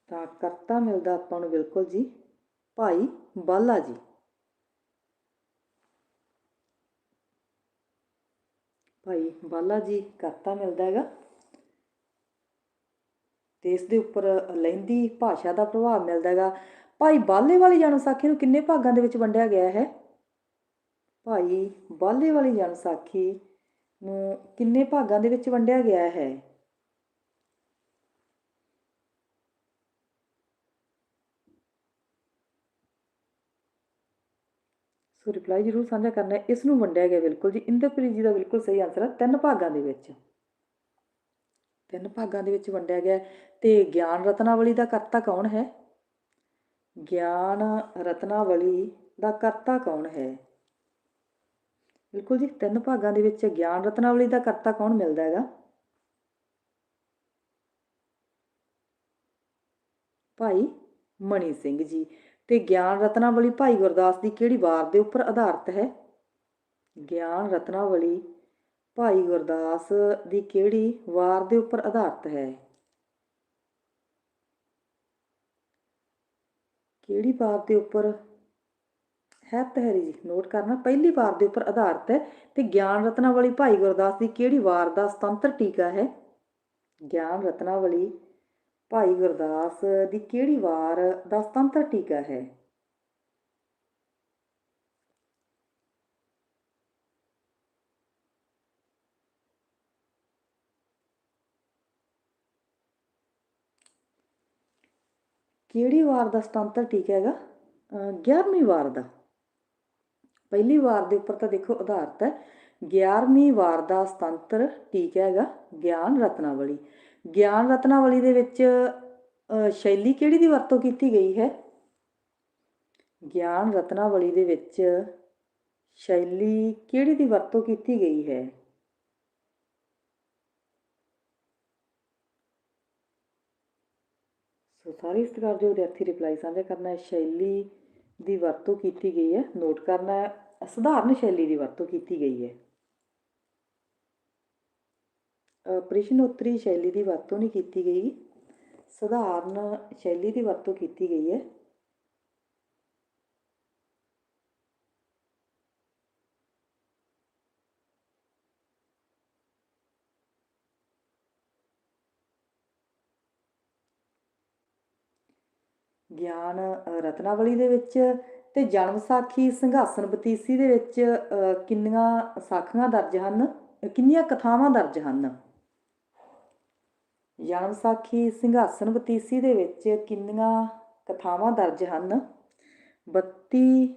ਤਾਂ ਕਰਤਾ ਮਿਲਦਾ ਆਪਾਂ ਨੂੰ ਬਿਲਕੁਲ ਜੀ ਭਾਈ ਬਾਲਾ ਜੀ। ਭਾਈ ਬਾਲਾ ਜੀ ਕਰਤਾ ਮਿਲਦਾ ਹੈਗਾ। ਤੇ ਇਸ ਦੇ ਉੱਪਰ ਲਹਿੰਦੀ ਭਾਸ਼ਾ ਦਾ ਪ੍ਰਭਾਵ ਮਿਲਦਾ ਹੈਗਾ। ਭਾਈ ਬਾਲੇ ਵਾਲੀ ਜਨਮ ਨੂੰ ਕਿੰਨੇ ਭਾਗਾਂ ਦੇ ਵਿੱਚ ਵੰਡਿਆ ਗਿਆ ਹੈ? ਭਾਈ ਬਾਲੇ ਵਾਲੀ ਜਨਵਸਾਖੀ ਨੂੰ ਕਿੰਨੇ ਭਾਗਾਂ ਦੇ ਵਿੱਚ ਵੰਡਿਆ ਗਿਆ ਹੈ? ਸੋ ਰਿਪਲਾਈ ਜ਼ਰੂਰ ਸਾਂਝਾ ਕਰਨਾ ਹੈ। ਇਸ ਨੂੰ ਵੰਡਿਆ ਗਿਆ ਬਿਲਕੁਲ ਜੀ। ਇੰਦਰਪ੍ਰੀਤ ਜੀ ਦਾ ਬਿਲਕੁਲ ਸਹੀ ਆਨਸਰ ਹੈ। ਤਿੰਨ ਭਾਗਾਂ ਦੇ ਵਿੱਚ। ਤਿੰਨ ਭਾਗਾਂ ਦੇ ਵਿੱਚ ਵੰਡਿਆ ਗਿਆ ਤੇ ਗਿਆਨ ਰਤਨਾਵਲੀ ਦਾ ਕਰਤਾ ਕੌਣ ਹੈ? ਗਿਆਨ ਰਤਨਾਵਲੀ ਦਾ ਕਰਤਾ ਕੌਣ ਹੈ? ਬਿਲਕੁਲ ਜੀ, ਤਿੰਨ ਭਾਗਾਂ ਦੇ ਵਿੱਚ ਗਿਆਨ ਰਤਨਾਵਲੀ ਦਾ ਕਰਤਾ ਕੌਣ ਮਿਲਦਾ ਹੈਗਾ? ਭਾਈ ਮਣੀ ਸਿੰਘ ਜੀ। ਤੇ ਗਿਆਨ ਰਤਨਾਵਲੀ ਭਾਈ ਗੁਰਦਾਸ ਦੀ ਕਿਹੜੀ ਵਾਰ ਦੇ ਉੱਪਰ ਆਧਾਰਿਤ ਹੈ? ਗਿਆਨ ਰਤਨਾਵਲੀ ਭਾਈ ਗੁਰਦਾਸ ਦੀ ਕਿਹੜੀ ਵਾਰ ਦੇ ਉੱਪਰ ਆਧਾਰਿਤ ਹੈ? ਕਿਹੜੀ ਵਾਰ ਦੇ ਉੱਪਰ? ਹੈ ਤਹਿਰੀ ਜੀ ਨੋਟ ਕਰਨਾ। ਪਹਿਲੀ ਵਾਰ ਦੇ ਉੱਪਰ ਆਧਾਰਿਤ ਹੈ ਤੇ ਗਿਆਨ ਰਤਨਾਵਲੀ ਭਾਈ ਗੁਰਦਾਸ ਦੀ ਕਿਹੜੀ ਵਾਰ ਦਾ ਸੁਤੰਤਰ ਟੀਕਾ ਹੈ? ਗਿਆਨ ਰਤਨਾਵਲੀ ਭਾਈ ਗੁਰਦਾਸ ਦੀ ਕਿਹੜੀ ਵਾਰ ਦਾ ਸੁਤੰਤਰ ਟੀਕਾ ਹੈ? ਕਿਹੜੀ ਵਾਰ ਦਾ ਸੁਤੰਤਰ ਟੀਕਾ ਹੈਗਾ? 11ਵੀਂ ਵਾਰ ਦਾ। ਪਹਿਲੀ ਵਾਰ ਦੇ ਉੱਪਰ ਤਾਂ ਦੇਖੋ ਆਧਾਰਿਤ ਹੈ। 11ਵੀਂ ਵਾਰ ਦਾ ਸਤੰਤਰ ਟੀਕਾ ਹੈਗਾ, ਗਿਆਨ ਰਤਨਾਵਲੀ। ਗਿਆਨ ਰਤਨਾਵਲੀ ਦੇ ਵਿੱਚ ਸ਼ੈਲੀ ਕਿਹੜੀ ਦੀ ਵਰਤੋਂ ਕੀਤੀ ਗਈ ਹੈ? ਗਿਆਨ ਰਤਨਾਵਲੀ ਦੇ ਵਿੱਚ ਸ਼ੈਲੀ ਕਿਹੜੀ ਦੀ ਵਰਤੋਂ ਕੀਤੀ ਗਈ ਹੈ? ਸੋ ਸਾਰੇ ਸਤਿਕਾਰ ਜੋ ਵਿਦਿਆਰਥੀ ਰਿਪਲਾਈ ਸਾਂਝਾ ਕਰਨਾ ਹੈ। ਸ਼ੈਲੀ ਦੀ ਵਰਤੋਂ ਕੀਤੀ ਗਈ ਹੈ ਨੋਟ ਕਰਨਾ ਹੈ। ਸਧਾਰਨ ਸ਼ੈਲੀ ਦੀ ਵਰਤੋਂ ਕੀਤੀ ਗਈ ਹੈ। ਅ, ਸ਼ੈਲੀ ਦੀ ਵਰਤੋਂ ਨਹੀਂ ਕੀਤੀ ਗਈ। ਸਧਾਰਨ ਸ਼ੈਲੀ ਦੀ ਵਰਤੋਂ ਕੀਤੀ ਗਈ ਹੈ। ਗਿਆਨ ਰਤਨਾਵਲੀ ਦੇ ਵਿੱਚ ਤੇ ਜਨਮ ਸਾਖੀ ਸੰਘਾਸਨ ਬਤੀਸੀ ਦੇ ਵਿੱਚ ਕਿੰਨੀਆਂ ਸਾਖੀਆਂ ਦਰਜ ਹਨ? ਕਿੰਨੀਆਂ ਕਥਾਵਾਂ ਦਰਜ ਹਨ? ਜਨਮ ਸਾਖੀ ਸਿੰਘਾਸਨ ਬਤੀਸੀ ਦੇ ਵਿੱਚ ਕਿੰਨੀਆਂ ਕਥਾਵਾਂ ਦਰਜ ਹਨ? 32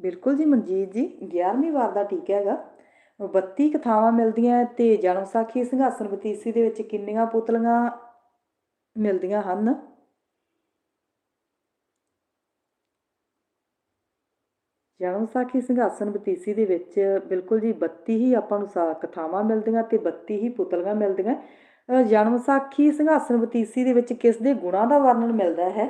ਬਿਲਕੁਲ ਜੀ ਮਨਜੀਤ ਜੀ 11ਵੀਂ ਵਾਰ ਦਾ ਟੀਕਾ ਹੈਗਾ। 32 ਕਥਾਵਾਂ ਮਿਲਦੀਆਂ ਤੇ ਜਨਮ ਸਾਖੀ ਸਿੰਘਾਸਨ ਬਤੀਸੀ ਦੇ ਵਿੱਚ ਕਿੰਨੀਆਂ ਪੁਤਲੀਆਂ ਮਿਲਦੀਆਂ ਹਨ? ਜਨਮ ਸਾਖੀ ਸਿੰਘਾਸਨ ਬਤੀਸੀ ਦੇ ਵਿੱਚ ਬਿਲਕੁਲ ਜੀ 32 ਹੀ ਆਪਾਂ ਨੂੰ ਸਾ ਕਥਾਵਾਂ ਮਿਲਦੀਆਂ ਤੇ 32 ਹੀ ਪੁਤਲੀਆਂ ਮਿਲਦੀਆਂ। ਜਨਮ ਸਾਖੀ ਸਿੰਘਾਸਨ ਬਤੀਸੀ ਦੇ ਵਿੱਚ ਕਿਸ ਦੇ ਗੁਣਾਂ ਦਾ ਵਰਣਨ ਮਿਲਦਾ ਹੈ?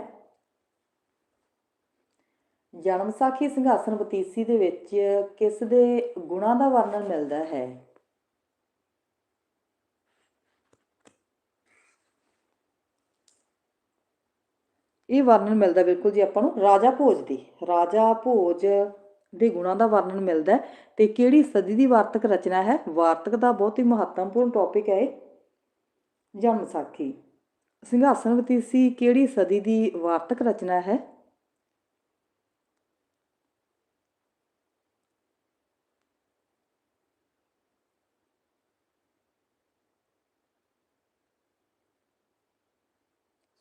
ਜਨਮ ਸਾਖੀ ਸਿੰਘਾਸਨ ਬਤੀਸੀ ਦੇ ਵਿੱਚ ਕਿਸ ਦੇ ਗੁਣਾਂ ਦਾ ਵਰਣਨ ਮਿਲਦਾ ਹੈ? ਇਹ ਵਰਣਨ ਮਿਲਦਾ ਬਿਲਕੁਲ ਜੀ ਆਪਾਂ ਨੂੰ ਰਾਜਾ ਭੋਜ ਦੀ। ਰਾਜਾ ਭੋਜ ਦੇ ਗੁਣਾਂ ਦਾ ਵਰਣਨ ਮਿਲਦਾ ਤੇ ਕਿਹੜੀ ਸਦੀ ਦੀ ਵਾਰਤਕ ਰਚਨਾ ਹੈ? ਵਾਰਤਕ ਦਾ ਬਹੁਤ ਹੀ ਮਹੱਤਵਪੂਰਨ ਟੌਪਿਕ ਹੈ ਜਨਮ ਸਾਖੀ। ਸਿੰਘਾਸਨ ਬਤੀਸੀ ਕਿਹੜੀ ਸਦੀ ਦੀ ਵਾਰਤਕ ਰਚਨਾ ਹੈ?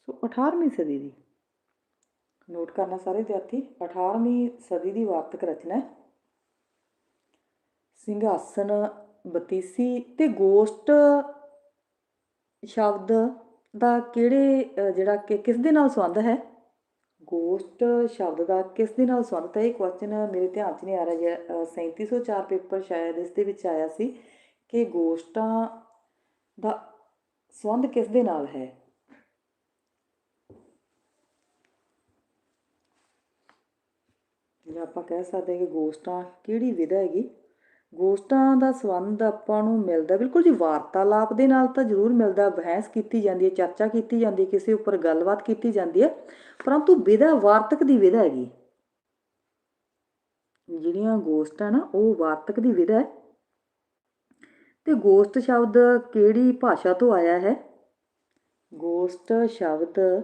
ਸੋ 18ਵੀਂ ਸਦੀ ਦੀ। ਨੋਟ ਕਰਨਾ ਸਾਰੇ ਵਿਦਿਆਰਥੀ 18ਵੀਂ ਸਦੀ ਦੀ ਵਾਰਤਕ ਰਚਨਾ ਹੈ। ਸਿੰਘਾਸਨ, ਬਤੀਸੀ ਤੇ ਗੋਸ਼ਟ ਸ਼ਬਦ ਦਾ ਕਿਹੜੇ ਜਿਹੜਾ ਕਿ ਕਿਸ ਦੇ ਨਾਲ ਸੰਬੰਧ ਹੈ? ਗੋਸ਼ਟ ਸ਼ਬਦ ਦਾ ਕਿਸ ਦੇ ਨਾਲ ਸੰਬੰਧ? ਹੈ ਇਹ ਕੁਐਸਚਨ ਮੇਰੇ ਧਿਆਨ 'ਚ ਨਹੀਂ ਆ ਰਿਹਾ ਜਿਹੜਾ 3704 ਪੇਪਰ ਸ਼ਾਇਦ ਇਸ ਦੇ ਵਿੱਚ ਆਇਆ ਸੀ ਕਿ ਗੋਸ਼ਟਾਂ ਦਾ ਸੰਬੰਧ ਕਿਸ ਦੇ ਨਾਲ ਹੈ? ਜਿਵੇਂ ਆਪਾਂ ਕਹਿ ਸਕਦੇ ਹਾਂ ਕਿ ਗੋਸ਼ਟਾਂ ਕਿਹੜੀ ਵਿਧਾ ਹੈਗੀ? ਗੋਸ਼ਟਾਂ ਦਾ ਸੰਬੰਧ ਆਪਾਂ ਨੂੰ ਮਿਲਦਾ, ਬਿਲਕੁਲ ਜੀ ਵਾਰਤਾਲਾਪ ਦੇ ਨਾਲ ਤਾਂ ਜ਼ਰੂਰ ਮਿਲਦਾ, ਬਹਿਸ ਕੀਤੀ ਜਾਂਦੀ ਹੈ, ਚਰਚਾ ਕੀਤੀ ਜਾਂਦੀ ਹੈ, ਕਿਸੇ ਉੱਪਰ ਗੱਲਬਾਤ ਕੀਤੀ ਜਾਂਦੀ ਹੈ, ਪਰੰਤੂ ਵਿਧਾ ਵਾਰਤਕ ਦੀ ਵਿਧਾ ਹੈਗੀ। ਜਿਹੜੀਆਂ ਗੋਸ਼ਟਾਂ ਨਾ, ਉਹ ਵਾਰਤਕ ਦੀ ਵਿਧਾ ਹੈ। ਤੇ ਗੋਸ਼ਟ ਸ਼ਬਦ ਕਿਹੜੀ ਭਾਸ਼ਾ ਤੋਂ ਆਇਆ ਹੈ? ਗੋਸ਼ਟ ਸ਼ਬਦ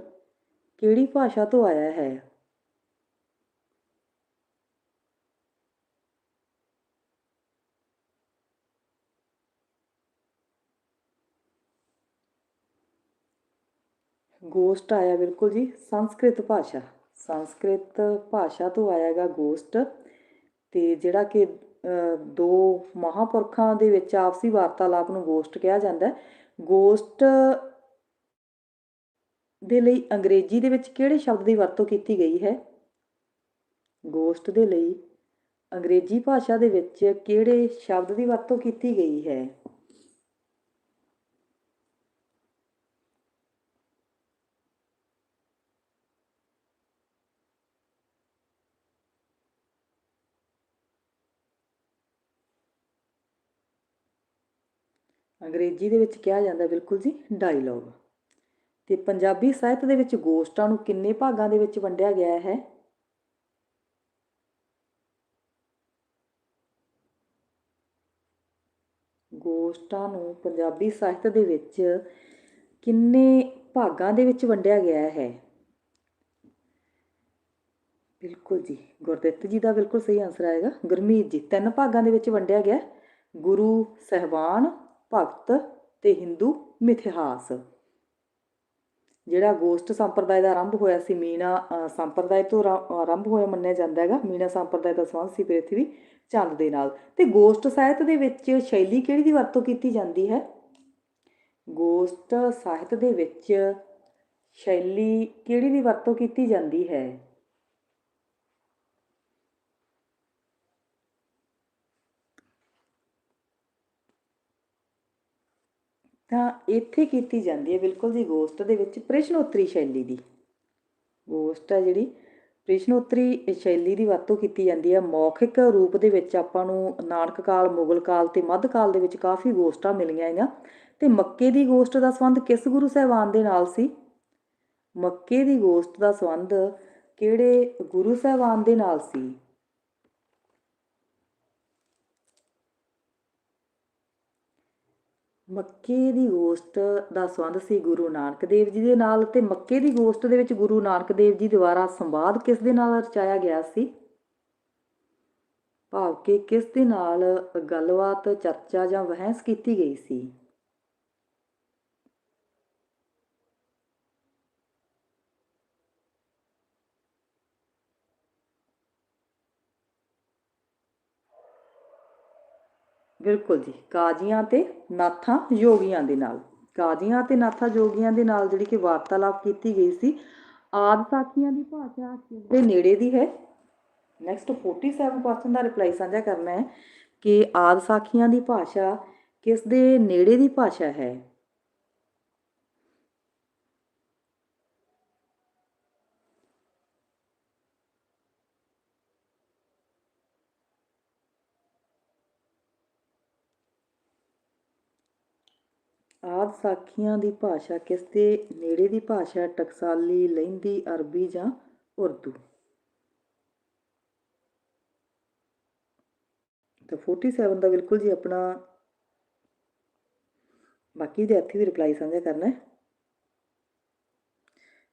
ਕਿਹੜੀ ਭਾਸ਼ਾ ਤੋਂ ਆਇਆ ਹੈ? ਗੋਸਟ ਆਇਆ ਬਿਲਕੁਲ ਜੀ, ਸੰਸਕ੍ਰਿਤ ਭਾਸ਼ਾ। ਸੰਸਕ੍ਰਿਤ ਭਾਸ਼ਾ ਤੋਂ ਆਇਆਗਾ ਗੋਸਟ ਤੇ ਜਿਹੜਾ ਕਿ ਦੋ ਮਹਾਪੁਰਖਾਂ ਦੇ ਵਿੱਚ ਆਪਸੀ ਵਾਰਤਾਲਾਪ ਨੂੰ ਗੋਸਟ ਕਿਹਾ ਜਾਂਦਾ ਗੋਸਟ ਦੇ ਲਈ ਅੰਗਰੇਜ਼ੀ ਦੇ ਵਿੱਚ ਕਿਹੜੇ ਸ਼ਬਦ ਦੀ ਵਰਤੋਂ ਕੀਤੀ ਗਈ ਹੈ? ਗੋਸਟ ਦੇ ਲਈ ਅੰਗਰੇਜ਼ੀ ਭਾਸ਼ਾ ਦੇ ਵਿੱਚ ਕਿਹੜੇ ਸ਼ਬਦ ਦੀ ਵਰਤੋਂ ਕੀਤੀ ਗਈ ਹੈ? ਅੰਗਰੇਜ਼ੀ ਦੇ ਵਿੱਚ ਕਿਹਾ ਜਾਂਦਾ ਬਿਲਕੁਲ ਜੀ ਡਾਇਲੌਗ ਤੇ ਪੰਜਾਬੀ ਸਾਹਿਤ ਦੇ ਵਿੱਚ ਗੋਸ਼ਟਾਂ ਨੂੰ ਕਿੰਨੇ ਭਾਗਾਂ ਦੇ ਵਿੱਚ ਵੰਡਿਆ ਗਿਆ ਹੈ? ਗੋਸ਼ਟਾਂ ਨੂੰ ਪੰਜਾਬੀ ਸਾਹਿਤ ਦੇ ਵਿੱਚ ਕਿੰਨੇ ਭਾਗਾਂ ਦੇ ਵਿੱਚ ਵੰਡਿਆ ਗਿਆ ਹੈ? ਬਿਲਕੁਲ ਜੀ, ਗੁਰਦਿੱਤ ਜੀ ਦਾ ਬਿਲਕੁਲ ਸਹੀ ਆਨਸਰ ਆਏਗਾ। ਗੁਰਮੀਤ ਜੀ, ਤਿੰਨ ਭਾਗਾਂ ਦੇ ਵਿੱਚ ਵੰਡਿਆ ਗਿਆ। ਗੁਰੂ, ਸਹਿਬਾਨ ਭਗਤ ਤੇ ਹਿੰਦੂ ਮਿਥਿਹਾਸ। ਜਿਹੜਾ ਗੋਸ਼ਟ ਸੰਪਰਦਾਇ ਦਾ ਆਰੰਭ ਹੋਇਆ ਸੀ ਮੀਨਾ ਸੰਪਰਦਾਇ ਤੋਂ ਆਰੰਭ ਹੋਇਆ ਮੰਨਿਆ ਜਾਂਦਾ ਹੈਗਾ। ਮੀਨਾ ਸੰਪਰਦਾਇ ਦਾ ਸੰਬੰਧ ਸੀ ਪ੍ਰਿਥਵੀ ਚੰਦ ਦੇ ਨਾਲ। ਤੇ ਗੋਸ਼ਟ ਸਾਹਿਤ ਦੇ ਵਿੱਚ ਸ਼ੈਲੀ ਕਿਹੜੀ ਦੀ ਵਰਤੋਂ ਕੀਤੀ ਜਾਂਦੀ ਹੈ? ਗੋਸ਼ਟ ਸਾਹਿਤ ਦੇ ਵਿੱਚ ਸ਼ੈਲੀ ਕਿਹੜੀ ਦੀ ਵਰਤੋਂ ਕੀਤੀ ਜਾਂਦੀ ਹੈ? ਤਾਂ ਇੱਥੇ ਕੀਤੀ ਜਾਂਦੀ ਹੈ ਬਿਲਕੁਲ ਜੀ, ਗੋਸਟ ਦੇ ਵਿੱਚ ਪ੍ਰਸ਼ਨੋਤਰੀ ਸ਼ੈਲੀ ਦੀ। ਗੋਸਟ ਹੈ ਜਿਹੜੀ, ਪ੍ਰਸ਼ਨੋਤਰੀ ਸ਼ੈਲੀ ਦੀ ਵਰਤੋਂ ਕੀਤੀ ਜਾਂਦੀ ਹੈ। ਮੌਖਿਕ ਰੂਪ ਦੇ ਵਿੱਚ ਆਪਾਂ ਨੂੰ ਨਾਨਕ ਕਾਲ, ਮੁਗਲ ਕਾਲ ਤੇ ਮੱਧ ਕਾਲ ਦੇ ਵਿੱਚ ਕਾਫੀ ਗੋਸਟਾਂ ਮਿਲੀਆਂ ਹੈਗੀਆਂ। ਤੇ ਮੱਕੇ ਦੀ ਗੋਸਟ ਦਾ ਸੰਬੰਧ ਕਿਸ ਗੁਰੂ ਸਾਹਿਬਾਨ ਦੇ ਨਾਲ ਸੀ? ਮੱਕੇ ਦੀ ਗੋਸਟ ਦਾ ਸੰਬੰਧ ਕਿਹੜੇ ਗੁਰੂ ਸਾਹਿਬਾਨ ਦੇ ਨਾਲ ਸੀ? ਮੱਕੇ ਦੀ ਗੋਸ਼ਟ ਦਾ ਸੰਬੰਧ ਸੀ ਗੁਰੂ ਨਾਨਕ ਦੇਵ ਜੀ ਦੇ ਨਾਲ ਤੇ ਮੱਕੇ ਦੀ ਗੋਸ਼ਟ ਦੇ ਵਿੱਚ ਗੁਰੂ ਨਾਨਕ ਦੇਵ ਜੀ ਦੁਆਰਾ ਸੰਵਾਦ ਕਿਸ ਦੇ ਨਾਲ ਰਚਾਇਆ ਗਿਆ ਸੀ? ਭਾਵ ਕਿ ਕਿਸ ਦੇ ਨਾਲ ਗੱਲਬਾਤ, ਚਰਚਾ ਜਾਂ ਵਹਿਸ ਕੀਤੀ ਗਈ ਸੀ? ਬਿਲਕੁਲ ਜੀ, ਕਾਜ਼ੀਆਂ ਤੇ ਨਾਥਾਂ ਯੋਗੀਆਂ ਦੇ ਨਾਲ। ਕਾਜ਼ੀਆਂ ਤੇ ਨਾਥਾਂ ਯੋਗੀਆਂ ਦੇ ਨਾਲ ਜਿਹੜੀ ਕਿ ਵਾਰਤਾਲਾਪ ਕੀਤੀ ਗਈ ਸੀ, ਆਦ ਸਾਖੀਆਂ ਦੀ ਭਾਸ਼ਾ ਕਿਸ ਦੇ ਨੇੜੇ ਦੀ ਹੈ। ਨੈਕਸਟ 47 ਕੁਐਸਚਨ ਦਾ ਰਿਪਲਾਈ ਸਾਂਝਾ ਕਰਨਾ ਹੈ ਕਿ ਆਦ ਸਾਖੀਆਂ ਦੀ ਭਾਸ਼ਾ ਕਿਸ ਦੇ ਨੇੜੇ ਦੀ ਭਾਸ਼ਾ ਹੈ। ਆਦ ਸਾਖੀਆਂ ਦੀ ਭਾਸ਼ਾ ਕਿਸ ਦੇ ਨੇੜੇ ਦੀ ਭਾਸ਼ਾ ਟਕਸਾਲੀ ਲਹਿੰਦੀ ਅਰਬੀ ਜਾਂ ਉਰਦੂ? ਤਾਂ 47 ਦਾ ਬਿਲਕੁਲ ਜੀ ਆਪਣਾ ਬਾਕੀ ਵਿਦਿਆਰਥੀ ਵੀ ਰਿਪਲਾਈ ਸਾਂਝਾ ਕਰਨਾ ਹੈ।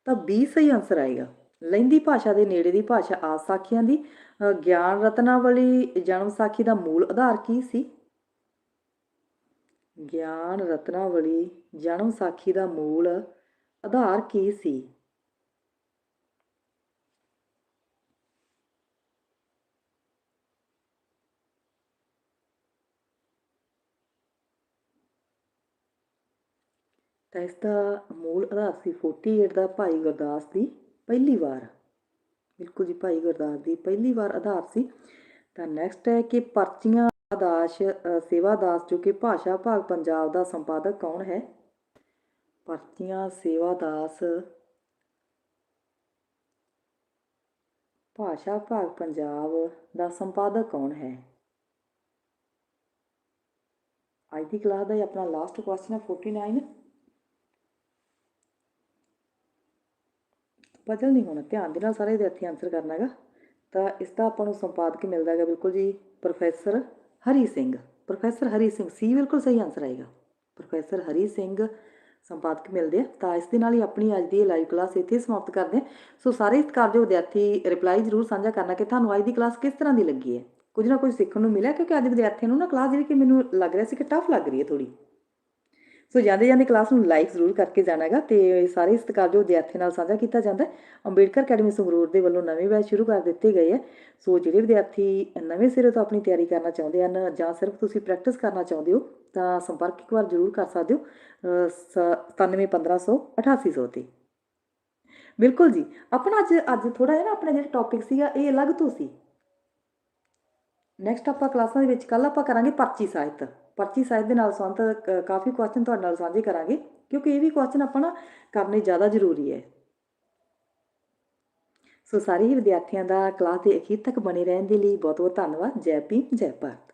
ਤਾਂ 20 ਸਹੀ ਆਨਸਰ ਆਏਗਾ। ਲਹਿੰਦੀ ਭਾਸ਼ਾ ਦੇ ਨੇੜੇ ਦੀ ਭਾਸ਼ਾ ਆਦ ਸਾਖੀਆਂ ਦੀ ਅ, ਗਿਆਨ ਰਤਨਾਵਲੀ ਜਨਮ ਸਾਖੀ ਦਾ ਮੂਲ ਆਧਾਰ ਕੀ ਸੀ? ਗਿਆਨ, ਰਤਨਾਵਲੀ, ਜਨਮ ਸਾਖੀ ਦਾ ਮੂਲ ਆਧਾਰ ਕੀ ਸੀ? ਤਾਂ ਇਸ ਦਾ ਮੂਲ ਆਧਾਰ ਸੀ 48 ਦਾ ਭਾਈ ਗੁਰਦਾਸ ਦੀ ਪਹਿਲੀ ਵਾਰ। ਬਿਲਕੁਲ ਜੀ, ਭਾਈ ਗੁਰਦਾਸ ਦੀ ਪਹਿਲੀ ਵਾਰ ਆਧਾਰ ਸੀ। ਤਾਂ ਨੈਕਸਟ ਹੈ ਕਿ ਪਰਚੀਆਂ ਦਾਸ ਸੇਵਾ ਦਾਸ, ਜੋ ਕਿ ਭਾਸ਼ਾ ਭਾਗ ਪੰਜਾਬ ਦਾ ਸੰਪਾਦਕ ਕੌਣ ਹੈ? ਪਰਚੀਆਂ, ਸੇਵਾ ਦਾਸ। ਭਾਸ਼ਾ ਭਾਗ ਪੰਜਾਬ ਦਾ ਸੰਪਾਦਕ ਕੌਣ ਹੈ? ਅੱਜ ਦੀ ਕਲਾਸ ਦਾ ਇਹ ਆਪਣਾ ਲਾਸਟ ਕੁਐਸਚਨ ਹੈ 49 ਬਦਲ ਨਹੀਂ ਹੋਣਾ, ਧਿਆਨ ਦੇ ਨਾਲ ਸਾਰੇ ਵਿਦਿਆਰਥੀ ਆਨਸਰ ਕਰਨਾ ਹੈਗਾ। ਤਾਂ ਇਸ ਦਾ ਆਪਾਂ ਨੂੰ ਸੰਪਾਦਕ ਮਿਲਦਾ ਹੈਗਾ, ਬਿਲਕੁਲ ਜੀ ਪ੍ਰੋਫੈਸਰ ਹਰੀ ਸਿੰਘ, ਪ੍ਰੋਫੈਸਰ ਹਰੀ ਸਿੰਘ, ਸੀ ਬਿਲਕੁਲ ਸਹੀ ਆਨਸਰ ਆਏਗਾ। ਪ੍ਰੋਫੈਸਰ ਹਰੀ ਸਿੰਘ, ਸੰਪਾਦਕ ਮਿਲਦੇ ਆ, ਤਾਂ ਇਸ ਦੇ ਨਾਲ ਹੀ ਆਪਣੀ ਅੱਜ ਦੀ ਲਾਈਵ ਕਲਾਸ ਇੱਥੇ ਸਮਾਪਤ ਕਰਦੇ ਸੋ ਸਾਰੇ ਸਤਿਕਾਰਯੋਗ ਵਿਦਿਆਰਥੀ ਰਿਪਲਾਈ ਜ਼ਰੂਰ ਸਾਂਝਾ ਕਰਨਾ ਕਿ ਤੁਹਾਨੂੰ ਅੱਜ ਦੀ ਕਲਾਸ ਕਿਸ ਤਰ੍ਹਾਂ ਦੀ ਲੱਗੀ ਹੈ? ਕੁਝ ਨਾ ਕੁਝ ਸਿੱਖਣ ਨੂੰ ਮਿਲਿਆ, ਕਿਉਂਕਿ ਅੱਜ ਵਿਦਿਆਰਥੀਆਂ ਨੂੰ ਨਾ ਕਲਾਸ ਜਿਹੜੀ ਕਿ ਮੈਨੂੰ ਲੱਗ ਰਿਹਾ ਸੀ ਕਿ ਟਫ ਲੱਗ ਰਹੀ ਹੈ ਥੋੜੀ ਸੋ ਜਾਂਦੇ ਜਾਂਦੇ ਕਲਾਸ ਨੂੰ ਲਾਈਕ ਜ਼ਰੂਰ ਕਰਕੇ ਜਾਣਾ ਹੈਗਾ ਤੇ ਸਾਰੇ ਸਤਿਕਾਰ ਜੋ ਵਿਦਿਆਰਥੀਆਂ ਨਾਲ ਸਾਂਝਾ ਕੀਤਾ ਜਾਂਦਾ ਅੰਬੇਡਕਰ ਅਕੈਡਮੀ ਸੰਗਰੂਰ ਦੇ ਵੱਲੋਂ ਨਵੇਂ ਬੈਚ ਸ਼ੁਰੂ ਕਰ ਦਿੱਤੇ ਗਏ ਹੈ। ਸੋ ਜਿਹੜੇ ਵਿਦਿਆਰਥੀ ਨਵੇਂ ਸਿਰੇ ਤੋਂ ਆਪਣੀ ਤਿਆਰੀ ਕਰਨਾ ਚਾਹੁੰਦੇ ਹਨ ਜਾਂ ਸਿਰਫ ਤੁਸੀਂ ਪ੍ਰੈਕਟਿਸ ਕਰਨਾ ਚਾਹੁੰਦੇ ਹੋ ਤਾਂ ਸੰਪਰਕ ਇੱਕ ਵਾਰ ਜ਼ਰੂਰ ਕਰ ਸਕਦੇ ਹੋ ਅ, ਸ- 97150 8800 ਤੇ। ਬਿਲਕੁਲ ਜੀ ਆਪਣਾ ਅੱਜ ਅੱਜ ਥੋੜਾ ਜਿਹਾ ਨਾ ਆਪਣਾ ਜਿਹੜਾ ਟੌਪਿਕ ਸੀਗਾ ਇਹ ਅਲੱਗ ਤੋਂ ਸੀ। ਨੈਕਸਟ ਆਪਾਂ ਕਲਾਸਾਂ ਦੇ ਵਿੱਚ ਕੱਲ ਆਪਾਂ ਕਰਾਂਗੇ ਪਰਚੀ ਸਾਹਿਤ। ਪਰਚੀ ਸਾਹਿਤ ਦੇ ਨਾਲ ਸੰਬੰਧਿਤ ਕਾਫੀ ਕੁਐਸਚਨ ਤੁਹਾਡੇ ਨਾਲ ਸਾਂਝੇ ਕਰਾਂਗੇ, ਕਿਉਂਕਿ ਇਹ ਵੀ ਕੁਐਸਚਨ ਆਪਾਂ ਨਾ ਕਰਨੇ ਜ਼ਿਆਦਾ ਜ਼ਰੂਰੀ ਹੈ। ਸੋ ਸਾਰੇ ਹੀ ਵਿਦਿਆਰਥੀਆਂ ਦਾ ਕਲਾਸ ਦੇ ਅਖੀਰ ਤੱਕ ਬਣੇ ਰਹਿਣ ਦੇ ਲਈ ਬਹੁਤ ਬਹੁਤ ਧੰਨਵਾਦ। ਜੈ ਭੀਮ, ਜੈ ਭਾਰਤ।